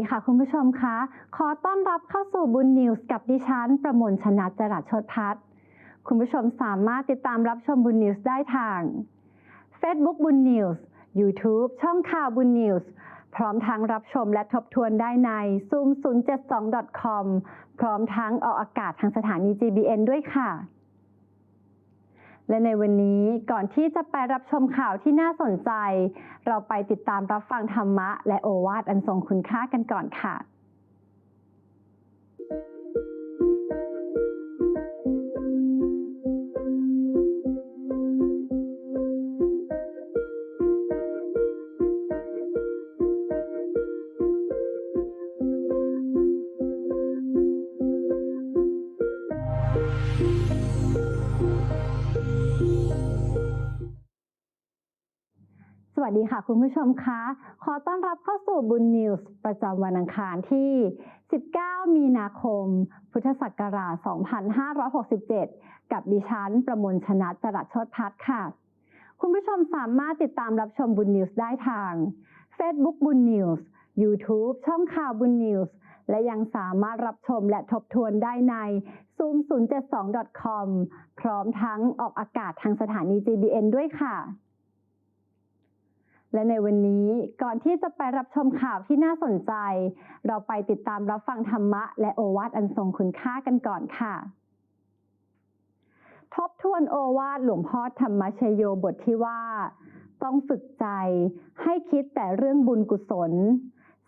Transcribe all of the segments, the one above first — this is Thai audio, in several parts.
ดีค่ะคุณผู้ชมคะ ขอต้อนรับเข้าสู่บุญนิวส์กับดิฉัน ประมวลชนะจรัสชดพัฒน์คุณผู้ชมสามารถติดตามรับชมบุญนิวส์ได้ทาง Facebook บุญนิวส์ YouTube ช่องข่าวบุญนิวส์ พร้อมทั้งรับชมและทบทวนได้ใน zoom 072 com พร้อมทั้งออกอากาศทางสถานี GBN ด้วยค่ะ และในวันนี้ก่อนที่จะไปรับชมข่าวที่น่าสนใจ เราไปติดตามรับฟังธรรมะ และโอวาทอันทรงคุณค่ากันก่อนค่ะ สวัสดีค่ะคุณผู้ชมคะ ขอต้อนรับเข้าสู่บุญนิวส์ประจำวันอังคารที่ 19 มีนาคม พุทธศักราช 2567 กับดิฉันประมวลชนะจรัสชดพัฒน์ค่ะ คุณผู้ชมสามารถติดตามรับชมบุญนิวส์ได้ทาง Facebook บุญนิวส์ YouTube ช่องข่าวบุญนิวส์ และยังสามารถรับชมและทบทวนได้ใน zoom 072 com พร้อมทั้งออกอากาศทางสถานี GBN ด้วยค่ะ และในวันนี้ก่อนที่จะไปรับชมข่าวที่น่าสนใจ เราไปติดตามรับฟังธรรมะ และโอวาทอันทรงคุณค่ากันก่อนค่ะ ทบทวนโอวาทหลวงพ่อธรรมชโยบทที่ว่า ต้องฝึกใจให้คิดแต่เรื่องบุญกุศล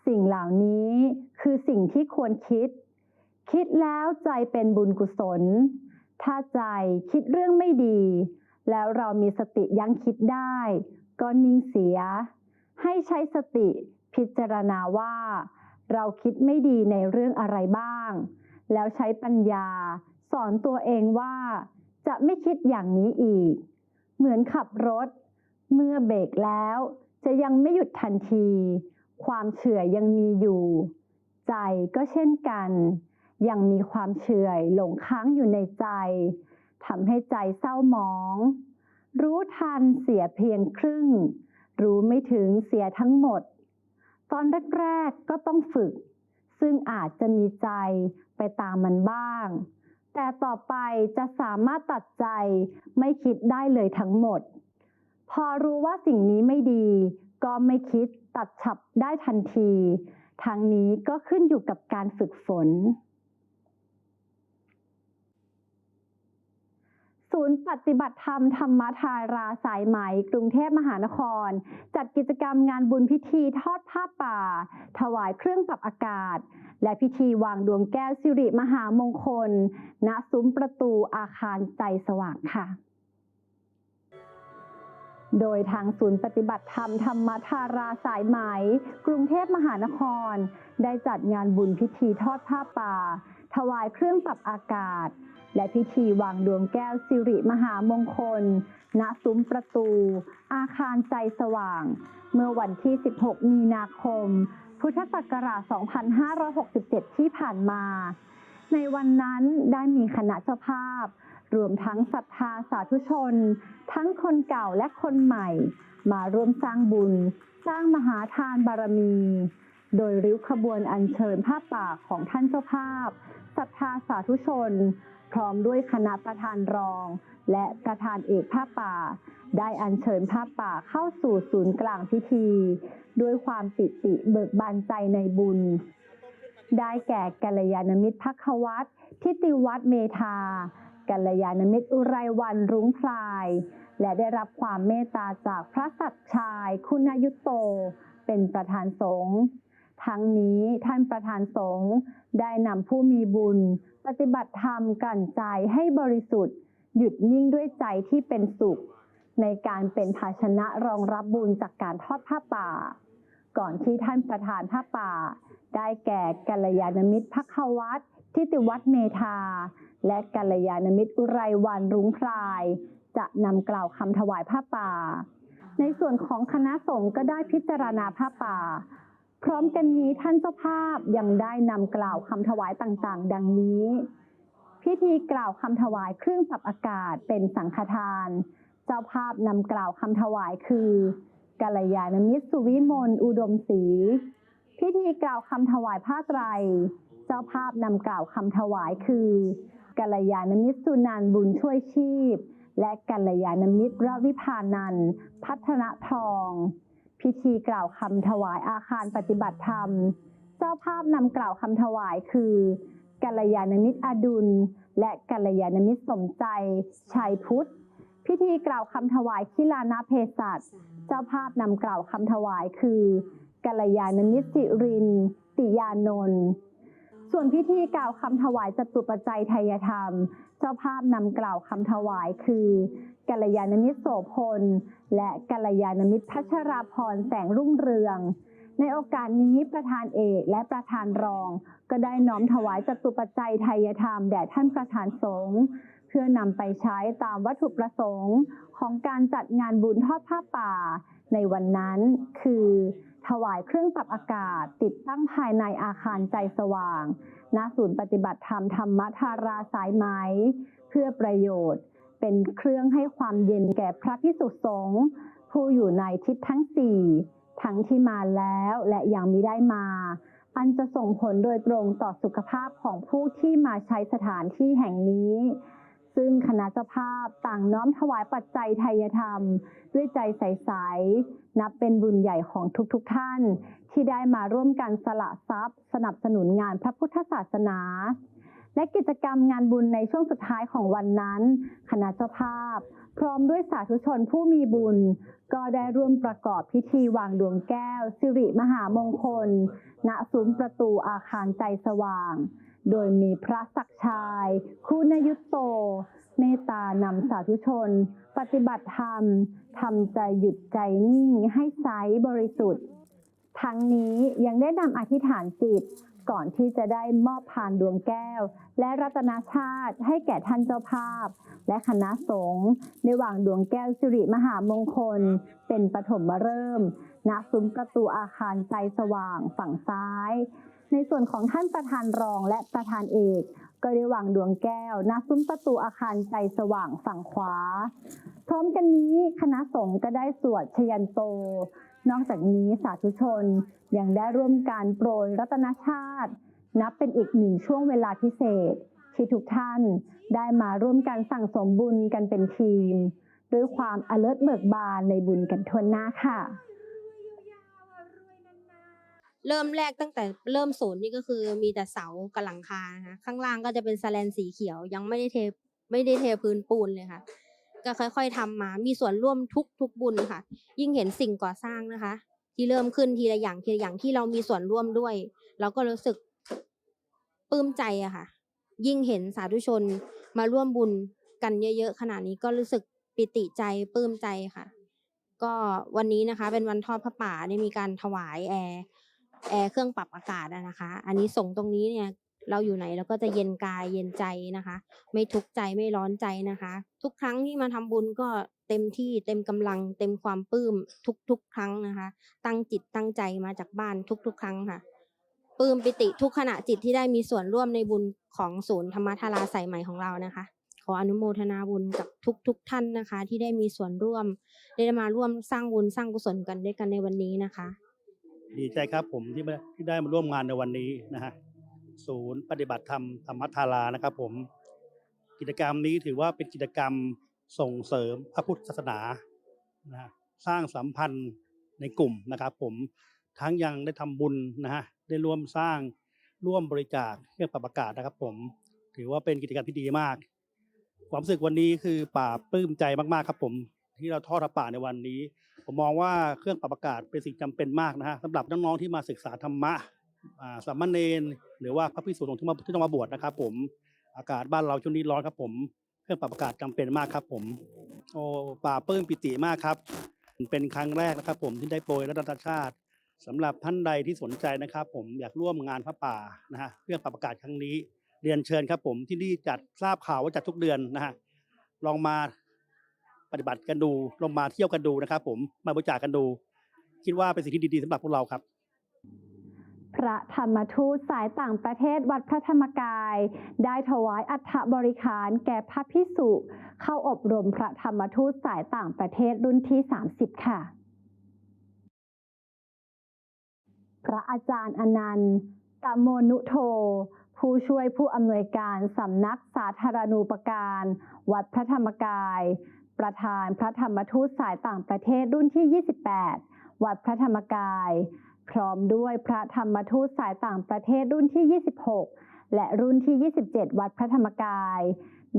สิ่งเหล่านี้คือสิ่งที่ควรคิด คิดแล้วใจเป็นบุญกุศล ถ้าใจคิดเรื่องไม่ดี แล้วเรามีสติยั้งคิดได้ ก็นิ่งเสีย ให้ใช้สติพิจารณาว่า เราคิดไม่ดีในเรื่องอะไรบ้าง แล้วใช้ปัญญา สอนตัวเองว่า จะไม่คิดอย่างนี้อีก เหมือนขับรถ เมื่อเบรกแล้ว จะยังไม่หยุดทันที ความเฉื่อยยังมีอยู่ ใจก็เช่นกัน ยังมีความเฉื่อยหลงค้างอยู่ในใจทำให้ใจเศร้าหมอง รู้ทันเสียเพียงครึ่ง รู้ไม่ถึงเสียทั้งหมด ตอนแรกๆก็ต้องฝึก ซึ่งอาจจะมีใจไปตามมันบ้าง แต่ต่อไปจะสามารถตัดใจไม่คิดได้เลยทั้งหมด พอรู้ว่าสิ่งนี้ไม่ดี ก็ไม่คิดตัดฉับได้ทันทีทั้งนี้ก็ขึ้นอยู่กับการฝึกฝน ศูนย์ปฏิบัติธรรมธรรมทาราสายไหม กรุงเทพมหานคร จัดกิจกรรมงานบุญพิธีทอดผ้าป่า ถวายเครื่องปรับอากาศ และพิธีวางดวงแก้วสิริมหามงคล ณซุ้มประตูอาคารใจสว่างค่ะ โดยทางศูนย์ปฏิบัติธรรมธรรมทาราสายไหม กรุงเทพมหานคร ได้จัดงานบุญพิธีทอดผ้าป่า ถวายเครื่องปรับอากาศ และพิธีวางดวงแก้วสิริมหามงคล ณ ซุ้มประตู อาคารใจสว่าง เมื่อวันที่ 16 มีนาคม พุทธศักราช 2567 ที่ผ่านมา ในวันนั้นได้มีคณะเจ้าภาพ รวมทั้งศรัทธาสาธุชน ทั้งคนเก่าและคนใหม่ มาร่วมสร้างบุญ สร้างมหาทานบารมี โดยริ้วขบวนอัญเชิญผ้าป่าของท่านเจ้าภาพศรัทธาสาธุชน พร้อมด้วยคณะประธานรอง และประธานเอกผ้าป่า ได้อัญเชิญผ้าป่าเข้าสู่ศูนย์กลางพิธี ด้วยความปิติเบิกบานใจในบุญ ได้แก่กัลยาณมิตรพักวัตทิติวัฒเมธากัลยาณมิตรอุไรวันรุ้งพลาย และได้รับความเมตตาจากพระสัตย์ชายคุณยุตโต เป็นประธานสงฆ์ทั้งนี้ท่านประธานสงฆ์ได้นำผู้มีบุญ ปฏิบัติธรรมกันใจให้บริสุทธิ์ หยุดนิ่งด้วยใจที่เป็นสุข ในการเป็นภาชนะรองรับบุญจากการทอดผ้าป่า ก่อนที่ท่านประธานผ้าป่า ได้แก่กัลยาณมิตรพักวัตทิติวัฒเมธา และกัลยาณมิตรอุไรวันรุ้งพลาย จะนำกล่าวคำถวายผ้าป่า ในส่วนของคณะสงฆ์ก็ได้พิจารณาผ้าป่า พร้อมกันนี้ท่านเจ้าภาพยังได้นำกล่าวคำถวายต่างๆ ดังนี้ พิธีกล่าวคำถวายเครื่องปรับอากาศเป็นสังฆทาน เจ้าภาพนำกล่าวคำถวายคือกัลยาณมิตรสุวิมลอุดมศรีพิธีกล่าวคำถวายผ้าไตร เจ้าภาพนำกล่าวคำถวายคือกัลยาณมิตรสุนันบุญช่วยชีพ และกัลยาณมิตรรวิพานันพัฒนทอง พิธีกล่าวคำถวายอาคารปฏิบัติธรรม เจ้าภาพนำกล่าวคำถวายคือกัลยาณมิตรอดุล และกัลยาณมิตรสมใจชัยพุทธ พิธีกล่าวคำถวายคิลานาเพศัตเจ้าภาพนำกล่าวคำถวายคือกัลยาณมิตรจิริน ติยานนท์ส่วนพิธีกล่าวคำถวายจตุปัจจัยไทยธรรม เจ้าภาพนำกล่าวคำถวายคือกัลยาณมิตรโสพล และกัลยาณมิตรพัชราพรแสงรุ่งเรือง ในโอกาสนี้ประธานเอกและประธานรอง ก็ได้น้อมถวายจตุปัจจัยไทยธรรมแด่ท่านประธานสงฆ์เพื่อนำไปใช้ตามวัตถุประสงค์ของการจัดงานบุญทอดผ้าป่า ในวันนั้นคือ ถวายเครื่องปรับอากาศติดตั้งภายในอาคารใจสว่างณศูนย์ปฏิบัติธรรมธรรมธาราสายไหม เพื่อประโยชน์ เป็นเครื่องให้ความเย็นแก่พระพิสุสงฆ์ผู้อยู่ในทิศทั้งสี่ทั้งที่มาแล้วและยังมิได้มา อันจะส่งผลโดยตรงต่อสุขภาพของผู้ที่มาใช้สถานที่แห่งนี้ ซึ่งคณะเจ้าภาพต่างน้อมถวายปัจจัยไทยธรรม ด้วยใจใสๆนับเป็นบุญใหญ่ของทุกๆทท่าน ที่ได้มาร่วมกันสละทรัพย์ สนับสนุนงานพระพุทธศาสนา และกิจกรรมงานบุญในช่วงสุดท้ายของวันนั้น คณะเจ้าภาพ พร้อมด้วยสาธุชนผู้มีบุญ ก็ได้ร่วมประกอบพิธีวางดวงแก้ว สิริมหามงคล ณซุ้มประตูอาคารใจสว่าง โดยมีพระศักชาย คุณยุตโต เมตตานำสาธุชน ปฏิบัติธรรมทำใจหยุดใจนิ่งให้ใสบริสุทธิ์ ทั้งนี้ยังได้นำอธิษฐานจิต ก่อนที่จะได้มอบพานดวงแก้ว และรัตนาชาติให้แก่ท่านเจ้าภาพ และคณะสงฆ์ในวางดวงแก้วสิริมหามงคล เป็นปฐมฤกษ์ณซุ้มประตูอาคารใจสว่างฝั่งซ้าย ในส่วนของท่านประธานรองและประธานเอกก็ได้วางดวงแก้วณซุ้มประตูอาคารใจสว่างฝั่งขวา พร้อมกันนี้คณะสงฆ์ก็ได้สวดชยันโต นอกจากนี้สาธุชนยังได้ร่วมการโปรยรัตนชาติ นับเป็นอีกหนึ่งช่วงเวลาพิเศษ ที่ทุกท่านได้มาร่วมกันสั่งสมบุญกันเป็นทีม ด้วยความอเลิศเบิกบานในบุญกันทวนหน้าค่ะ เริ่มแรกตั้งแต่เริ่มศูนย์นี่ก็คือมีแต่เสากับหลังคานะคะข้างล่างก็จะเป็นสแลนสีเขียว ยังไม่ได้เทไม่ได้เทพื้นปูนเลยค่ะ ก็ค่อย ๆทำมา มีส่วนร่วมทุกทุกบุญค่ะ ยิ่งเห็นสิ่งก่อสร้างนะคะ ที่เริ่มขึ้นทีละอย่างทีละอย่างที่เรามีส่วนร่วมด้วย เราก็รู้สึกปลื้มใจอะค่ะ ยิ่งเห็นสาธุชนมาร่วมบุญกันเยอะ ๆ ขนาดนี้ก็รู้สึกปิติใจปลื้มใจค่ะ ก็วันนี้นะคะ เป็นวันทอดพระป่าได้มีการถวายแอร์แอร์เครื่องปรับอากาศนะคะ อันนี้ส่งตรงนี้เนี่ย เราอยู่ไหนเราก็จะเย็นกายเย็นใจนะคะ ไม่ทุกข์ใจไม่ร้อนใจนะคะ ทุกครั้งที่มาทำบุญก็เต็มที่เต็มกำลัง เต็มความปลื้มทุกๆ ครั้งนะคะ ตั้งจิตตั้งใจมาจากบ้านทุก ๆ ครั้งค่ะปลื้มปิติทุกขณะจิตที่ได้มีส่วนร่วมในบุญของศูนย์ธรรมทาราสายใหม่ของเรานะคะ ขออนุโมทนาบุญกับทุกๆทท่านนะคะ ที่ได้มีส่วนร่วม ได้มาร่วมสร้างบุญสร้างกุศลกันด้วยกันในวันนี้นะคะ ดีใจครับผมที่มาที่ได้มาร่วมงานในวันนี้นะฮะ ศูนย์ปฏิบัติธรรมธรรมทารานะครับผมกิจกรรมนี้ถือว่าเป็นกิจกรรมส่งเสริมพระพุทธศาสนานะสร้างสัมพันธ์ในกลุ่มนะครับผมทั้งยังได้ทำบุญนะฮะได้ร่วมสร้างร่วมบริจาคเครื่องปรับอากาศนะครับ ผม ถือว่าเป็นกิจกรรมที่ดีมาก ความรู้สึกวันนี้คือป่าปลื้มใจมากๆครับ ผมที่เราทอดป่าในวันนี้ ผมมองว่าเครื่องปรับอากาศเป็นสิ่งจำเป็นมากนะฮะสำหรับน้องๆที่มาศึกษาธรรมะ สามเณรหรือว่าพระภิกษุสงฆ์ที่มาที่ต้องมาบวชนะครับ ผมอากาศบ้านเราช่วงนี้ร้อนครับ ผมเครื่องปรับอากาศจำเป็นมากครับ ผม โอ้ป่าปลื้มปิติมากครับ เป็นครั้งแรกนะครับ ผมที่ได้โปรยรัตนชาติสำหรับท่านใดที่สนใจนะครับ ผมอยากร่วมงานพระป่านะฮะเครื่องปรับอากาศครั้งนี้ เรียนเชิญครับ ผมที่นี่จัดทราบข่าวว่าจัดทุกเดือนนะฮะลองมาปฏิบัติกันดูลองมาเที่ยวกันดูนะครับ ผมมาบริจาคกันดู คิดว่าเป็นสิ่งที่ดีๆสำหรับพวกเราครับ ระธรรมทูตสายต่างประเทศวัดพระธรรมกาย ได้ถวายอัฐบริขาร แก่พระพิสุ เข้าอบรมพระธรรมทูตสายต่างประเทศรุ่นที่ 30 ค่ะ พระอาจารย์อนันต์ตโมนุโท ผู้ช่วยผู้อำนวยการสำนักสาธารณูปการ วัดพระธรรมกาย ประธานพระธรรมทูตสายต่างประเทศรุ่นที่ 28 วัดพระธรรมกาย พร้อมด้วยพระธรรมทูตสายต่างประเทศรุ่นที่ 26 และรุ่นที่ 27 วัดพระธรรมกาย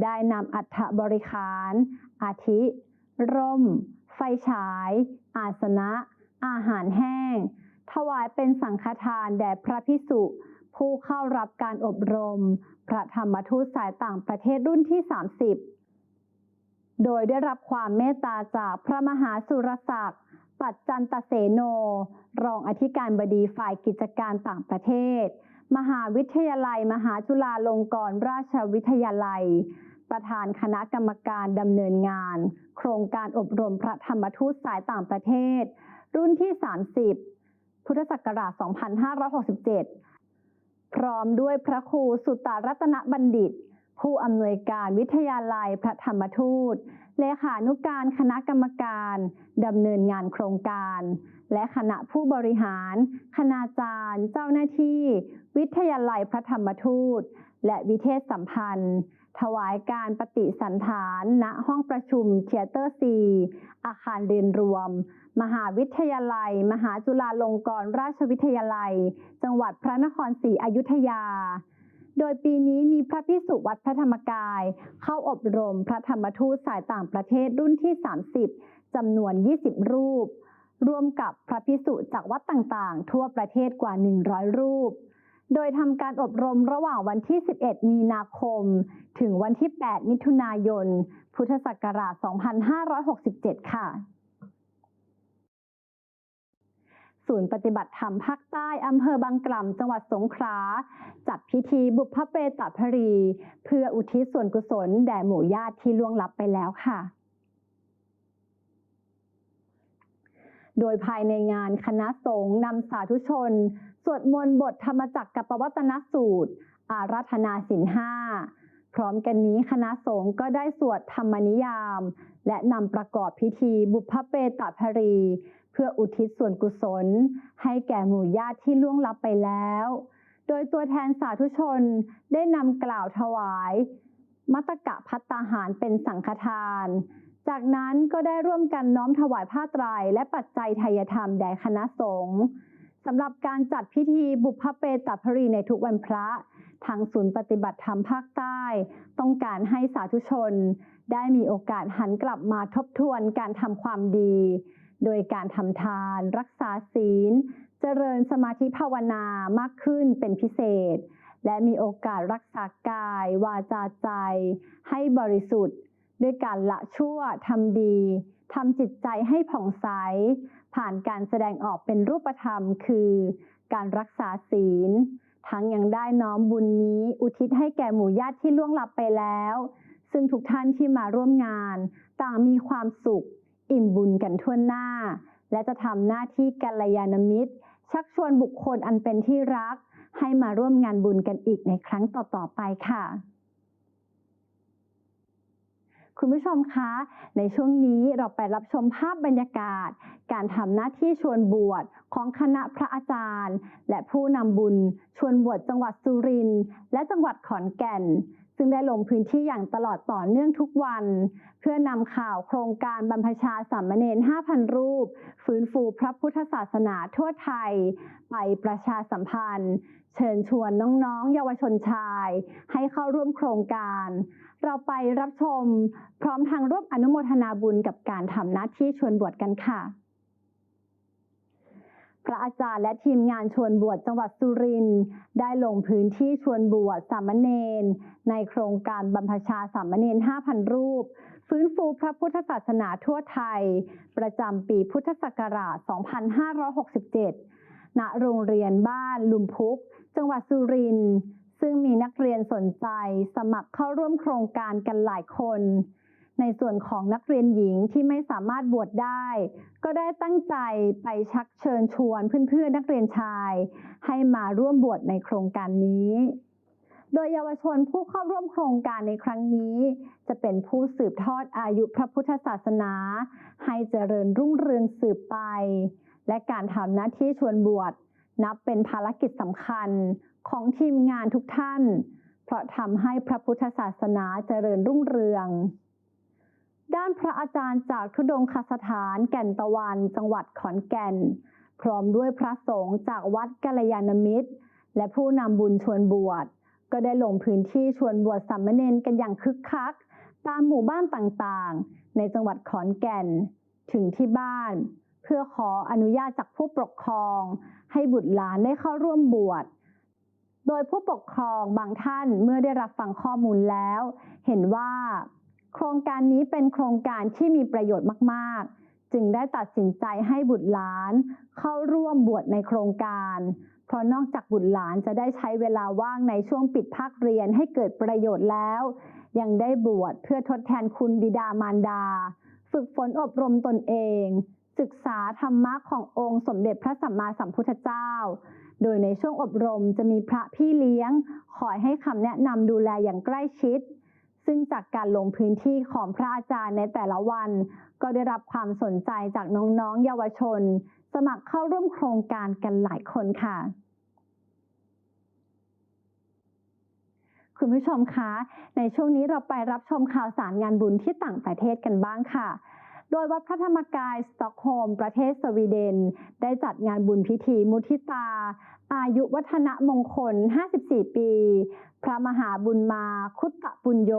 ได้นำอัฐบริขาร อาทิ ร่ม ไฟฉาย อาสนะ อาหารแห้ง ถวายเป็นสังฆทานแด่พระพิสุผู้เข้ารับการอบรม พระธรรมทูตสายต่างประเทศรุ่นที่ 30 โดยได้รับความเมตตาจากพระมหาสุรศักดิ์ ปัจจันตเสโน รองอธิการบดีฝ่ายกิจการต่างประเทศ มหาวิทยาลัย มหาจุฬาลงกรณราชวิทยาลัย ประธานคณะกรรมการดำเนินงาน โครงการอบรมพระธรรมทูตสายต่างประเทศ รุ่นที่ 30 พุทธศักราช 2567 พร้อมด้วยพระครูสุตตารัตนบัณฑิต ผู้อำนวยการวิทยาลัยพระธรรมทูต เลขานุการคณะกรรมการดำเนินงานโครงการ และคณะผู้บริหาร คณาจารย์ เจ้าหน้าที่ วิทยาลัยพระธรรมทูต และวิเทศสัมพันธ์ ถวายการปฏิสันฐาน ณห้องประชุมเทียเตอร์ซีอาคารเรียนรวม มหาวิทยาลัย มหาจุฬาลงกรณราชวิทยาลัย จังหวัดพระนครศรีอยุธยา โดยปีนี้มีพระพิสุวัดพระธรรมกาย เข้าอบรมพระธรรมทูตสายต่างประเทศรุ่นที่ 30 จำนวน 20 รูป ร่วมกับพระพิสุจากวัดต่างๆ ทั่วประเทศกว่า 100 รูป โดยทำการอบรมระหว่างวันที่ 11 มีนาคม ถึงวันที่ 8 มิถุนายน พุทธศักราช 2567 ค่ะ ศูนย์ปฏิบัติธรรมภาคใต้อำเภอบางกล่ำจังหวัดสงขลาจัดพิธีบุพเพตพรี เพื่ออุทิศส่วนกุศลแด่หมู่ญาติที่ล่วงลับไปแล้วค่ะ โดยภายในงานคณะสงฆ์นำสาธุชน สวดมนต์บทธรรมจักรกับปวัตนสูตร อาราธนาสินห้าพร้อมกันนี้คณะสงฆ์ก็ได้สวดธรรมนิยาม และนำประกอบพิธีบุพเพตพรี เพื่ออุทิศส่วนกุศล ให้แก่หมู่ญาติที่ล่วงลับไปแล้ว โดยตัวแทนสาธุชนได้นำกล่าวถวาย มัตตกะพัตตาหารเป็นสังฆทาน จากนั้นก็ได้ร่วมกันน้อมถวายผ้าไตรและปัจจัยไทยธรรมแด่คณะสงฆ์สำหรับการจัดพิธีบุพเพตพรีในทุกวันพระ ทางศูนย์ปฏิบัติธรรมภาคใต้ ต้องการให้สาธุชน ได้มีโอกาสหันกลับมาทบทวนการทำความดี โดยการทำทาน รักษาศีล เจริญสมาธิภาวนามากขึ้นเป็นพิเศษ และมีโอกาสรักษากาย วาจาใจ ให้บริสุทธิ์ ด้วยการละชั่วทำดีทำจิตใจให้ผ่องใส ผ่านการแสดงออกเป็นรูปธรรม คือ การรักษาศีล ทั้งยังได้น้อมบุญนี้อุทิศให้แก่หมู่ญาติที่ล่วงลับไปแล้ว ซึ่งทุกท่านที่มาร่วมงาน ต่างมีความสุข อิ่มบุญกันทั่วหน้า และจะทำหน้าที่กัลยาณมิตร ชักชวนบุคคลอันเป็นที่รัก ให้มาร่วมงานบุญกันอีกในครั้งต่อ ๆ ไปค่ะ คุณผู้ชมคะ ในช่วงนี้เราไปรับชมภาพบรรยากาศ การทำหน้าที่ชวนบวชของคณะพระอาจารย์ และผู้นำบุญชวนบวชจังหวัดสุรินทร์และจังหวัดขอนแก่น ซึ่งได้ลงพื้นที่อย่างตลอดต่อเนื่องทุกวัน เพื่อนำข่าวโครงการบรรพชาสามเณร5,000 รูป ฟื้นฟูพระพุทธศาสนาทั่วไทย ไปประชาสัมพันธ์ เชิญชวนน้องๆ เยาวชนชาย ให้เข้าร่วมโครงการ เราไปรับชม พร้อมทางร่วมอนุโมทนาบุญกับการทำหน้าที่ชวนบวชกันค่ะ พระอาจารย์และทีมงานชวนบวชจังหวัดสุรินทร์ได้ลงพื้นที่ชวนบวชสามเณรในโครงการบรรพชาสามเณร 5,000 รูป ฟื้นฟูพระพุทธศาสนาทั่วไทย ประจำปีพุทธศักราช 2567 ณ โรงเรียนบ้านลุมพุก จังหวัดสุรินทร์ซึ่งมีนักเรียนสนใจสมัครเข้าร่วมโครงการกันหลายคน ในส่วนของนักเรียนหญิงที่ไม่สามารถบวชได้ ก็ได้ตั้งใจไปชักเชิญชวนเพื่อนๆนักเรียนชาย ให้มาร่วมบวชในโครงการนี้ โดยเยาวชนผู้เข้าร่วมโครงการในครั้งนี้ จะเป็นผู้สืบทอดอายุพระพุทธศาสนา ให้เจริญรุ่งเรืองสืบไป และการทำหน้าที่ชวนบวชนับเป็นภารกิจสำคัญของทีมงานทุกท่าน เพราะทำให้พระพุทธศาสนาเจริญรุ่งเรือง ด้านพระอาจารย์จากทุดงคสถานแก่นตะวันจังหวัดขอนแก่น พร้อมด้วยพระสงฆ์จากวัดกัลยาณมิตร และผู้นำบุญชวนบวช ก็ได้ลงพื้นที่ชวนบวชสามเณรกันอย่างคึกคัก ตามหมู่บ้านต่างๆ ในจังหวัดขอนแก่น ถึงที่บ้าน เพื่อขออนุญาตจากผู้ปกครอง ให้บุตรหลานได้เข้าร่วมบวชโดยผู้ปกครองบางท่านเมื่อได้รับฟังข้อมูลแล้ว เห็นว่า โครงการนี้เป็นโครงการที่มีประโยชน์มาก ๆ จึงได้ตัดสินใจให้บุตรหลาน เข้าร่วมบวชในโครงการ เพราะนอกจากบุตรหลานจะได้ใช้เวลาว่างในช่วงปิดภาคเรียนให้เกิดประโยชน์แล้ว ยังได้บวชเพื่อทดแทนคุณบิดามารดา ฝึกฝนอบรมตนเอง ศึกษาธรรมะขององค์สมเด็จพระสัมมาสัมพุทธเจ้า โดยในช่วงอบรมจะมีพระพี่เลี้ยงคอยให้คำแนะนำดูแลอย่างใกล้ชิด ซึ่งจากการลงพื้นที่ของพระอาจารย์ในแต่ละวัน ก็ได้รับความสนใจจากน้องๆ เยาวชน สมัครเข้าร่วมโครงการกันหลายคนค่ะ คุณผู้ชมคะ ในช่วงนี้เราไปรับชมข่าวสารงานบุญที่ต่างประเทศกันบ้างค่ะ ดยวัดพระธรรมกายสต็อกโฮล์มประเทศสวีเดน ได้จัดงานบุญพิธีมุทิตา อายุวัฒนมงคล 54 ปี พระมหาบุญมาคุตตะปุญโย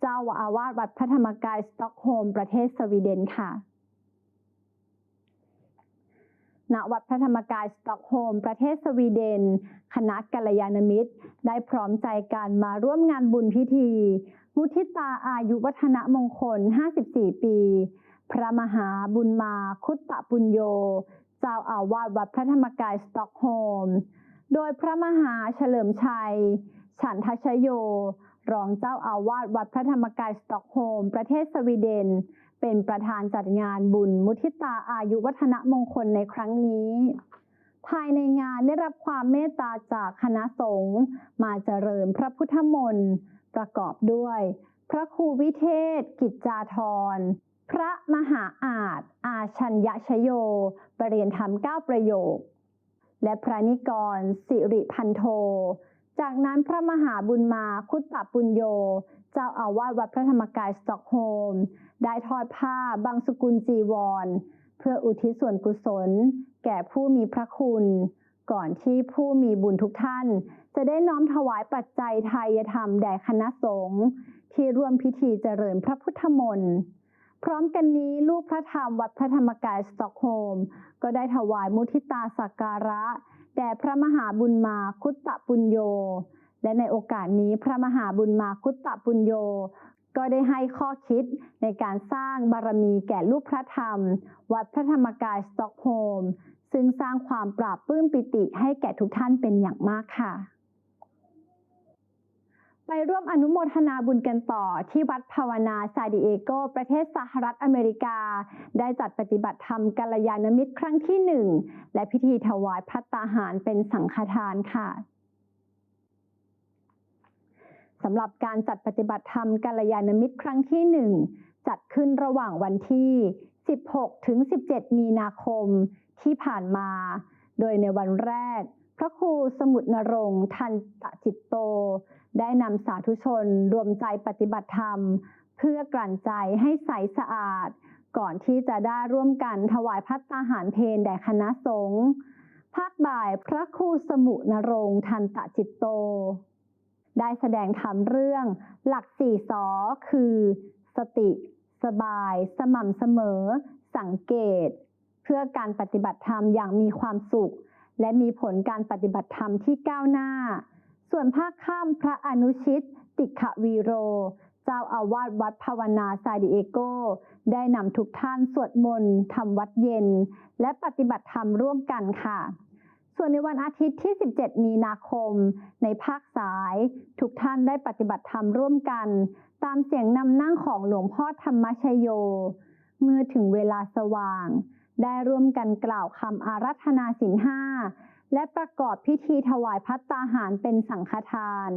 เจ้าอาวาสวัดพระธรรมกายสต็อกโฮล์มประเทศสวีเดนค่ะณวัดพระธรรมกายสต็อกโฮล์มประเทศสวีเดน คณะกัลยาณมิตร ได้พร้อมใจกันมาร่วมงานบุญพิธีมุทิตาอายุวัฒนมงคล 54 ปี พระมหาบุญมาคุตตะปุญโย เจ้าอาวาสวัดพระธรรมกายสต็อกโฮล์มโดยพระมหาเฉลิมชัย ฉันทชโย รองเจ้าอาวาสวัดพระธรรมกายสต็อกโฮล์มประเทศสวีเดน เป็นประธานจัดงานบุญมุทิตาอายุวัฒนมงคลในครั้งนี้ ภายในงานได้รับความเมตตาจากคณะสงฆ์มาเจริญพระพุทธมนต์ประกอบด้วย พระครูวิเทศ กิจจาธร พระมหาอาจอาชัญญชโยปรเรียนธรรมเก้าประโยค และพระนิกร สิริพันโท จากนั้นพระมหาบุญมาคุตตปุญโย เจ้าอาวาสวัดพระธรรมกายสตอกโฮล์มได้ทอดผ้าบางสกุลจีวร เพื่ออุทิศส่วนกุศล แก่ผู้มีพระคุณ ก่อนที่ผู้มีบุญทุกท่าน จะได้น้อมถวายปัจจัยไทยธรรมแด่คณะสงฆ์ที่ร่วมพิธีเจริญพระพุทธมนต์ พร้อมกันนี้ลูกพระธรรมวัดพระธรรมกายสตอกโฮล์มก็ได้ถวายมุทิตาสักการะ แด่พระมหาบุญมาคุตตะปุญโย และในโอกาสนี้พระมหาบุญมาคุตตะปุญโย ก็ได้ให้ข้อคิดในการสร้างบารมีแก่ลูกพระธรรม วัดพระธรรมกายสตอกโฮล์มซึ่งสร้างความปราบปลื้มปิติให้แก่ทุกท่านเป็นอย่างมากค่ะ ไปร่วมอนุโมทนาบุญกันต่อที่วัดภาวนาซาดิเอโก ประเทศสหรัฐอเมริกา ได้จัดปฏิบัติธรรมกัลยาณมิตรครั้งที่หนึ่งและพิธีถวายพัตตาหารเป็นสังฆทานค่ะสำหรับการจัดปฏิบัติธรรมกัลยาณมิตรครั้งที่หนึ่งจัดขึ้นระหว่างวันที่ 16 ถึง 17 มีนาคมที่ผ่านมา โดยในวันแรก พระครูสมุทรนรงค์ทันตะจิตโต ได้นำสาธุชนรวมใจปฏิบัติธรรม เพื่อกลั่นใจให้ใสสะอาด ก่อนที่จะได้ร่วมกันถวายพัตตาหารเพลแด่คณะสงฆ์ภาคบ่ายพระครูสมุนรงค์ทันตะจิตโต ได้แสดงธรรมเรื่องหลักสี่สอคือ สติ สบาย สม่ำเสมอ สังเกต เพื่อการปฏิบัติธรรมอย่างมีความสุข และมีผลการปฏิบัติธรรมที่ก้าวหน้า ส่วนภาคค่ำพระอนุชิต ติขวีโร เจ้าอาวาสวัดภาวนาซาดิเอโก ได้นำทุกท่านสวดมนต์ทำวัดเย็น และปฏิบัติธรรมร่วมกันค่ะ ส่วนในวันอาทิตย์ที่ 17 มีนาคม ในภาคสาย ทุกท่านได้ปฏิบัติธรรมร่วมกัน ตามเสียงนำนั่งของหลวงพ่อธรรมชโย เมื่อถึงเวลาสว่าง ได้ร่วมกันกล่าวคำอารัธนาสินห้า และประกอบพิธีถวายพัตตาหารเป็นสังฆทาน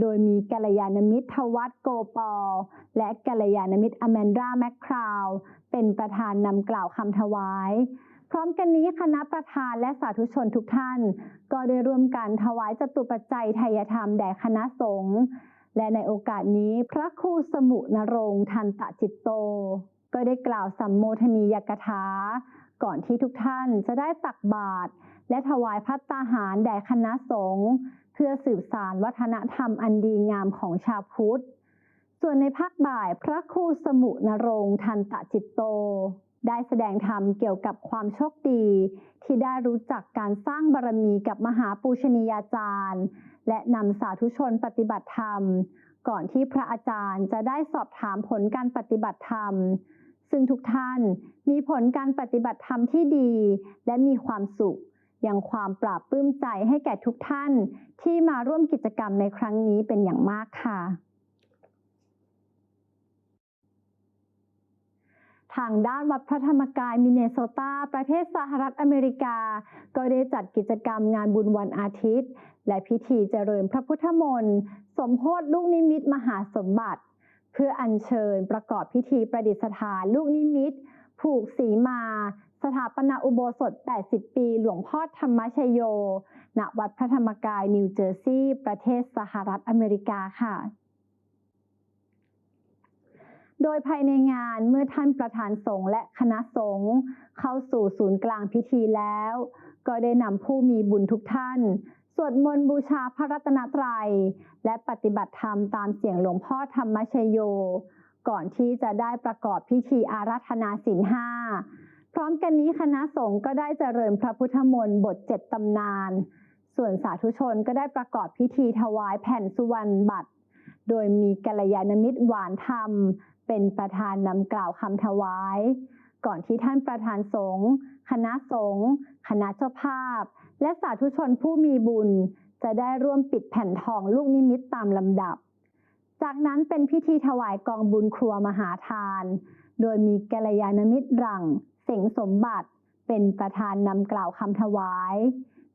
โดยมีกัลยาณมิตรทวัตโกปอล และกัลยาณมิตรอแมนดราแมคคราว เป็นประธานนำกล่าวคำถวาย พร้อมกันนี้คณะประธานและสาธุชนทุกท่าน ก็ได้ร่วมกันถวายจตุปัจจัยไทยธรรมแด่คณะสงฆ์และในโอกาสนี้พระครูสมุนรงค์ทันตจิตโต ก็ได้กล่าวสัมโมทนียกถา ก่อนที่ทุกท่านจะได้ตักบาตรและถวายพัตตาหารแด่คณะสงฆ์เพื่อสืบสานวัฒนธรรมอันดีงามของชาวพุทธ ส่วนในภาคบ่ายพระครูสมุนรงค์ทันตะจิตโต ได้แสดงธรรมเกี่ยวกับความโชคดี ที่ได้รู้จักการสร้างบารมีกับมหาปูชนียาจารย์ และนำสาธุชนปฏิบัติธรรม ก่อนที่พระอาจารย์จะได้สอบถามผลการปฏิบัติธรรม ซึ่งทุกท่านมีผลการปฏิบัติธรรมที่ดี และมีความสุข ยังความปราบปลื้มใจให้แก่ทุกท่านที่มาร่วมกิจกรรมในครั้งนี้เป็นอย่างมากค่ะ ทางด้านวัดพระธรรมกายมินเนโซตา ประเทศสหรัฐอเมริกา ก็ได้จัดกิจกรรมงานบุญวันอาทิตย์ และพิธีเจริญพระพุทธมนต์ สมโพธิลูกนิมิตมหาสมบัติ พื่ออัญเชิญประกอบพิธีประดิษฐานลูกนิมิต ผูกสีมา สถาปนาอุโบสถ 80 ปี หลวงพ่อธรรมชโย ณ วัดพระธรรมกาย นิวเจอร์ซีย์ ประเทศสหรัฐอเมริกาค่ะ โดยภายในงานเมื่อท่านประธานสงฆ์และคณะสงฆ์เข้าสู่ศูนย์กลางพิธีแล้ว ก็ได้นำผู้มีบุญทุกท่าน สวดมนต์บูชาพระรัตนตรัย และปฏิบัติธรรมตามเสียงหลวงพ่อธรรมชโย ก่อนที่จะได้ประกอบพิธีอาราธนาศีลห้าพร้อมกันนี้คณะสงฆ์ก็ได้เจริญพระพุทธมนต์บทเจ็ดตำนาน ส่วนสาธุชนก็ได้ประกอบพิธีถวายแผ่นสุวรรณบัตร โดยมีกัลยาณมิตรหวานธรรม เป็นประธานนำกล่าวคำถวาย ก่อนที่ท่านประธานสงฆ์คณะสงฆ์คณะเจ้าภาพ และสาธุชนผู้มีบุญจะได้ร่วมปิดแผ่นทองลูกนิมิตตามลำดับ จากนั้นเป็นพิธีถวายกองบุญครัวมหาทาน โดยมีกัลยาณมิตรหลัง เสงสมบัติ เป็นประธานนำกล่าวคำถวาย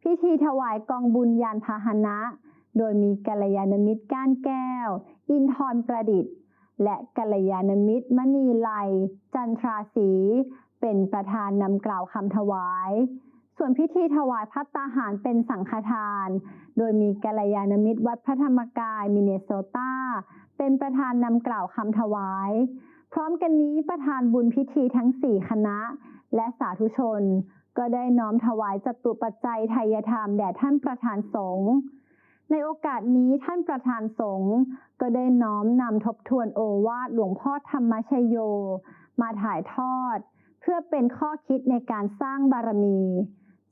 พิธีถวายกองบุญยานพาหนะ โดยมีกัลยาณมิตรก้านแก้ว อินทรประดิษฐ์ และกัลยาณมิตรมณีไลยจันทราศีเป็นประธานนำกล่าวคำถวาย ส่วนพิธีถวายพัตตาหารเป็นสังฆทาน โดยมีกัลยาณมิตรวัดพระธรรมกายมิเนโซตา เป็นประธานนำกล่าวคำถวาย พร้อมกันนี้ประธานบุญพิธีทั้ง 4 คณะ และสาธุชน ก็ได้น้อมถวายจตุปัจจัยไทยธรรมแด่ท่านประธานสงฆ์ในโอกาสนี้ท่านประธานสงฆ์ก็ได้น้อมนำทบทวนโอวาทหลวงพ่อธรรมชโย มาถ่ายทอด เพื่อเป็นข้อคิดในการสร้างบารมี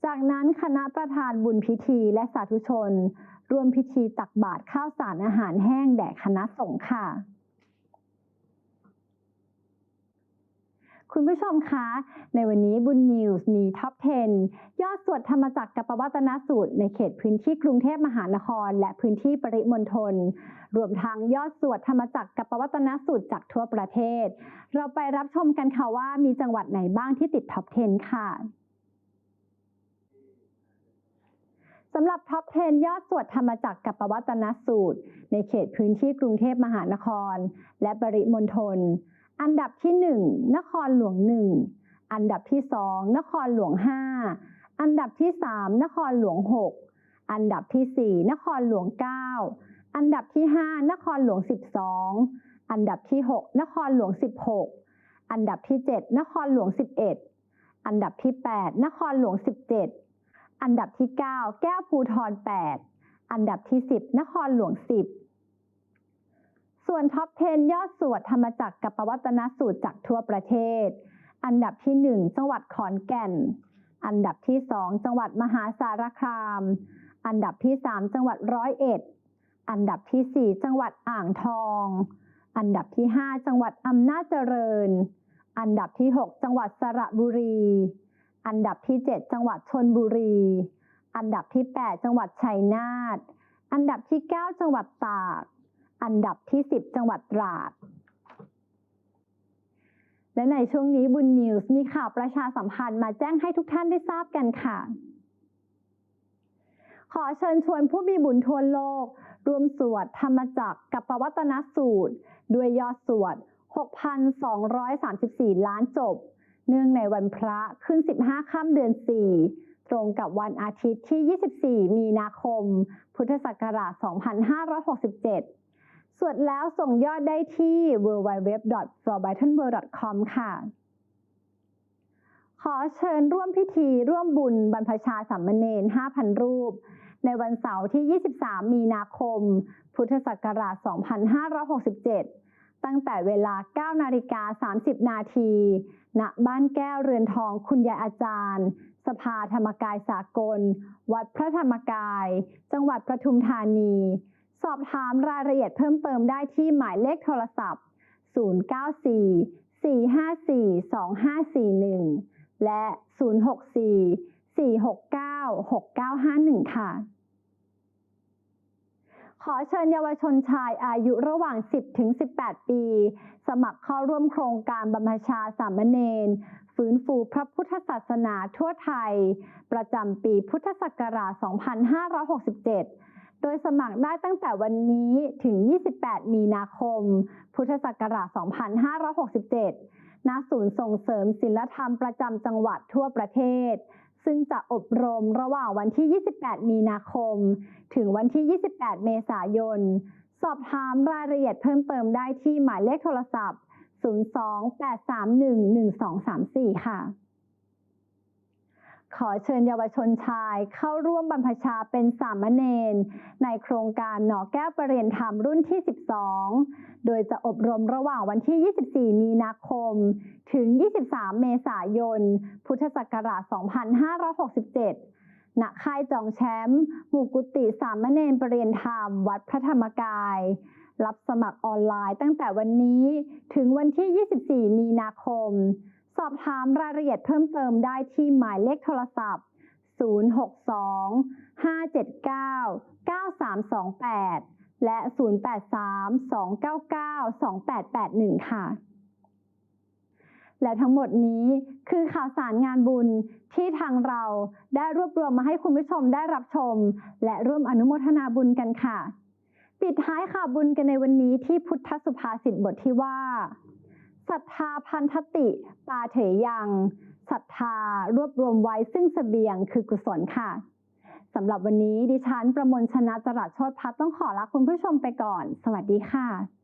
จากนั้นคณะประธานบุญพิธีและสาธุชนร่วมพิธีตักบาตรข้าวสารอาหารแห้งแด่คณะสงฆ์ค่ะ คุณผู้ชมคะ ในวันนี้บุญนิวส์มีท็อป 10 ยอดสวดธรรมจักรกับปวัตนสูตร ในเขตพื้นที่กรุงเทพมหานคร และพื้นที่ปริมณฑลรวมทั้งยอดสวดธรรมจักรกับปวัตนสูตรจากทั่วประเทศ เราไปรับชมกันค่ะว่ามีจังหวัดไหนบ้างที่ติดท็อป 10 ค่ะ สำหรับท็อป 10 ยอดสวดธรรมจักรกับปวัตนสูตร ในเขตพื้นที่กรุงเทพมหานคร และปริมณฑล อันดับที่ 1 นครหลวง 1 อันดับที่ 2 นครหลวง 5 อันดับที่ 3 นครหลวง 6 อันดับที่ 4 นครหลวง 9 อันดับที่ 5 นครหลวง 12 อันดับที่ 6 นครหลวง 16 อันดับที่ 7 นครหลวง 11 อันดับที่ 8 นครหลวง 17 อันดับที่ 9 แก้วภูทร8 อันดับที่ 10 นครหลวง 10 ส่วนท็อป 10 ยอดสวดธรรมจักรกับปวัตนสูตรจากทั่วประเทศ อันดับที่ 1 จังหวัดขอนแก่น อันดับที่ 2 จังหวัดมหาสารคาม อันดับที่ 3 จังหวัดร้อยเอ็ด อันดับที่ 4 จังหวัดอ่างทอง อันดับที่ 5 จังหวัดอำนาจเจริญ อันดับที่ 6 จังหวัดสระบุรี อันดับที่ 7 จังหวัดชนบุรี อันดับที่ 8 จังหวัดชัยนาท อันดับที่ 9 จังหวัดตาก อันดับที่ 10 จังหวัดตราด และในช่วงนี้บุญนิวส์มีข่าวประชาสัมพันธ์มาแจ้งให้ทุกท่านได้ทราบกันค่ะ ขอเชิญชวนผู้มีบุญทั่วโลกรวมสวดธรรมจักรกับปวัตนสูตร ด้วยยอดสวด 6,234 ล้านจบ เนื่องในวันพระขึ้น 15 ค่ำเดือน 4 ตรงกับวันอาทิตย์ที่ 24 มีนาคม พุทธศักราช 2567 สวดแล้วส่งยอดได้ที่ www.forbrightonworld.com ค่ะ ขอเชิญร่วมพิธีร่วมบุญบรรพชาสามเณร5,000 รูป ในวันเสาร์ที่ 23 มีนาคม พุทธศักราช 2567 ตั้งแต่เวลา 9 นาฬิกา 30 นาที ณ บ้านแก้วเรือนทองคุณยายอาจารย์ สภาธรรมกายสากล วัดพระธรรมกาย จังหวัดปทุมธานี สอบถามรายละเอียดเพิ่มเติมได้ที่หมายเลขโทรศัพท์ 094 454 2541 และ 064 469 6951 ค่ะ ขอเชิญเยาวชนชายอายุระหว่าง 10 ถึง 18 ปี สมัครเข้าร่วมโครงการบรรพชาสามเณรฟื้นฟูพระพุทธศาสนาทั่วไทย ประจำปีพุทธศักราช 2567 โดยสมัครได้ตั้งแต่วันนี้ถึง 28 มีนาคม พุทธศักราช 2567 ณ ศูนย์ส่งเสริมศิลธรรมประจำจังหวัดทั่วประเทศ ซึ่งจะอบรมระหว่างวันที่ 28 มีนาคม ถึงวันที่ 28 เมษายน สอบถามรายละเอียดเพิ่มเติมได้ที่หมายเลขโทรศัพท์ 028311234 ค่ะ ขอเชิญเยาวชนชายเข้าร่วมบรรพชาเป็นสามเณรในโครงการหนอแก้วประเรียนธรรมรุ่นที่ 12 โดยจะอบรมระหว่างวันที่ 24 มีนาคม ถึง 23 เมษายน พุทธศักราช 2567 ณ ค่ายจองแชมป์หมู่กุฏิสามเณรประเรียนธรรม วัดพระธรรมกาย รับสมัครออนไลน์ตั้งแต่วันนี้ถึงวันที่ 24 มีนาคม สอบถามรายละเอียดเพิ่มเติมได้ที่หมายเลขโทรศัพท์ 062 579 9328 และ 083 299 2881 ค่ะ และทั้งหมดนี้คือข่าวสารงานบุญที่ทางเราได้รวบรวมมาให้คุณผู้ชมได้รับชม และร่วมอนุโมทนาบุญกันค่ะ ปิดท้ายข่าวบุญกันในวันนี้ที่พุทธสุภาษิตบทที่ว่า ศรัทธาพันธติ ปาเถยังศรัทธารวบรวมไว้ซึ่งเสบียงคือกุศลค่ะสำหรับวันนี้ดิฉันประมวลชนะจรัสโชติพัฒน์ต้องขอลาคุณผู้ชมไปก่อน สวัสดีค่ะ